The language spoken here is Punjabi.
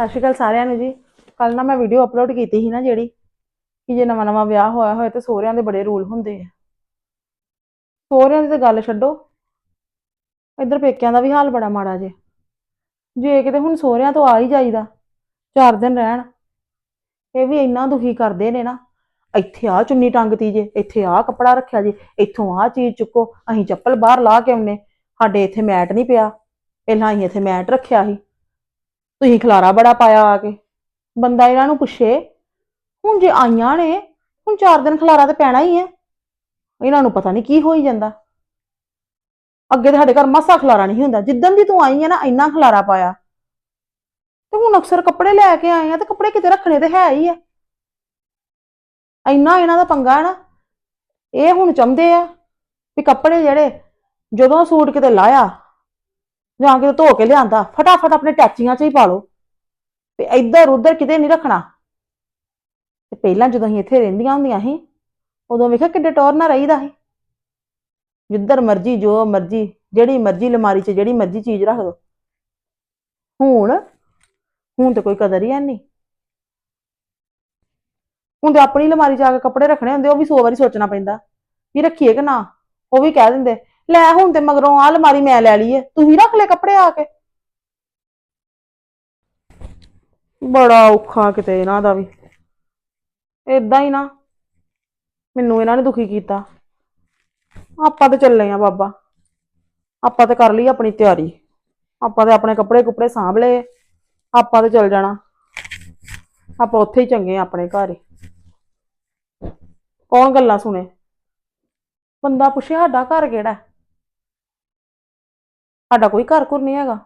ਸਤਿ ਸ਼੍ਰੀ ਅਕਾਲ ਸਾਰਿਆਂ ਨੂੰ ਜੀ। ਕੱਲ ਨਾ ਮੈਂ ਵੀਡੀਓ ਅਪਲੋਡ ਕੀਤੀ ਸੀ ਨਾ ਜਿਹੜੀ, ਕਿ ਜੇ ਨਵਾਂ ਨਵਾਂ ਵਿਆਹ ਹੋਇਆ ਹੋਇਆ ਤੇ ਸਹੁਰਿਆਂ ਦੇ ਬੜੇ ਰੂਲ ਹੁੰਦੇ ਆ। ਸਹੁਰਿਆਂ ਦੀ ਤਾਂ ਗੱਲ ਛੱਡੋ, ਇੱਧਰ ਪੇਕਿਆਂ ਦਾ ਵੀ ਹਾਲ ਬੜਾ ਮਾੜਾ ਜੇ। ਜੇ ਕਿਤੇ ਹੁਣ ਸਹੁਰਿਆਂ ਤੋਂ ਆ ਹੀ ਜਾਈਦਾ, ਚਾਰ ਦਿਨ ਰਹਿਣ, ਇਹ ਵੀ ਇੰਨਾ ਦੁਖੀ ਕਰਦੇ ਨੇ ਨਾ। ਇੱਥੇ ਆ ਚੁੰਨੀ ਟੰਗਤੀ ਜੇ, ਇੱਥੇ ਆ ਕੱਪੜਾ ਰੱਖਿਆ ਜੇ, ਇੱਥੋਂ ਆ ਚੀਜ਼ ਚੁੱਕੋ, ਅਸੀਂ ਚੱਪਲ ਬਾਹਰ ਲਾ ਕੇ ਆਉਨੇ, ਸਾਡੇ ਇੱਥੇ ਮੈਟ ਨਹੀਂ ਪਿਆ, ਪਹਿਲਾਂ ਅਸੀਂ ਇੱਥੇ ਮੈਟ ਰੱਖਿਆ ਸੀ। ਤੁਸੀਂ ਖਲਾਰਾ ਬੜਾ ਪਾਇਆ ਆ ਕੇ। ਬੰਦਾ ਇਹਨਾਂ ਨੂੰ ਪੁੱਛੇ, ਹੁਣ ਜੇ ਆਈਆਂ ਨੇ, ਹੁਣ ਚਾਰ ਦਿਨ ਖਲਾਰਾ ਤੇ ਪੈਣਾ ਹੀ ਹੈ ਇਹਨਾਂ ਨੂੰ ਪਤਾ ਨਹੀਂ ਕੀ ਹੋਈ ਜਾਂਦਾ। ਅੱਗੇ ਤੇ ਸਾਡੇ ਘਰ ਮਸਾ ਖਲਾਰਾ ਨਹੀਂ ਹੁੰਦਾ। ਜਿੱਦਣ ਦੀ ਤੂੰ ਆਈ ਹੈ ਨਾ, ਇੰਨਾ ਖਲਾਰਾ ਪਾਇਆ। ਤੇ ਹੁਣ ਅਕਸਰ ਕੱਪੜੇ ਲੈ ਕੇ ਆਏ ਆ ਤੇ ਕੱਪੜੇ ਕਿਤੇ ਰੱਖਣੇ ਤੇ ਹੈ ਹੀ ਆ। ਇੰਨਾ ਇਹਨਾਂ ਦਾ ਪੰਗਾ ਹੈ ਨਾ। ਇਹ ਹੁਣ ਚਾਹੁੰਦੇ ਆ ਵੀ ਕੱਪੜੇ ਜਿਹੜੇ, ਜਦੋਂ ਸੂਟ ਕਿਤੇ ਲਾਇਆ ਜਾਂ ਕਿਤੇ ਧੋ ਕੇ ਲਿਆਂਦਾ, ਫਟਾਫਟ ਆਪਣੇ ਟੈਚੀਆਂ 'ਚ ਹੀ ਪਾ ਲਓ। ਤੇ ਇੱਧਰ ਉੱਧਰ ਕਿਤੇ ਨਹੀਂ ਰੱਖਣਾ। ਤੇ ਪਹਿਲਾਂ ਜਦੋਂ ਅਸੀਂ ਇੱਥੇ ਰਹਿੰਦੀਆਂ ਹੁੰਦੀਆਂ ਸੀ, ਉਦੋਂ ਵੇਖਿਆ ਕਿੱਡੇ ਟੌਰ ਨਾਲ ਰਹੀਦਾ ਸੀ। ਜਿੱਧਰ ਮਰਜ਼ੀ ਜੋ ਮਰਜ਼ੀ, ਜਿਹੜੀ ਮਰਜ਼ੀ ਲਮਾਰੀ 'ਚ ਜਿਹੜੀ ਮਰਜ਼ੀ ਚੀਜ਼ ਰੱਖ ਦੋ। ਹੁਣ ਹੁਣ ਤੇ ਕੋਈ ਕਦਰ ਹੀ ਹੈ ਨਹੀਂ। ਹੁਣ ਤੇ ਆਪਣੀ ਲਮਾਰੀ 'ਚ ਆ ਕੇ ਕੱਪੜੇ ਰੱਖਣੇ ਹੁੰਦੇ, ਉਹ ਵੀ 100 ਵਾਰੀ ਸੋਚਣਾ ਪੈਂਦਾ, ਵੀ ਰੱਖੀਏ ਕਿ ਨਾ? ਉਹ ਵੀ ਕਹਿ ਦਿੰਦੇ ਲੈ ਹੁਣ ਤੇ ਮਗਰੋਂ ਆ ਅਲਮਾਰੀ ਮੈਂ ਲੈ ਲਈ ਏ ਤੁਸੀਂ ਰੱਖ ਲੈ ਕੱਪੜੇ ਆ ਕੇ। ਬੜਾ ਔਖਾ ਕਿਤੇ ਇਹਨਾਂ ਦਾ ਵੀ। ਏਦਾਂ ਹੀ ਨਾ, ਮੈਨੂੰ ਇਹਨਾਂ ਨੇ ਦੁਖੀ ਕੀਤਾ। ਆਪਾਂ ਤੇ ਚੱਲੇ ਆ ਬਾਬਾ। ਆਪਾਂ ਤੇ ਕਰ ਲਈ ਆਪਣੀ ਤਿਆਰੀ। ਆਪਾਂ ਤੇ ਆਪਣੇ ਕੱਪੜੇ ਕੁਪੜੇ ਸਾਂਭ ਲਏ। ਆਪਾਂ ਤੇ ਚੱਲ ਜਾਣਾ। ਆਪਾਂ ਉੱਥੇ ਹੀ ਚੰਗੇ ਆ ਆਪਣੇ ਘਰ ਹੀ। ਕੌਣ ਗੱਲਾਂ ਸੁਣੇ? ਬੰਦਾ ਪੁੱਛੇ ਸਾਡਾ ਘਰ ਕਿਹੜਾ ਸਾਡਾ ਕੋਈ ਘਰ ਘੁਰ ਨਹੀਂ ਹੈਗਾ।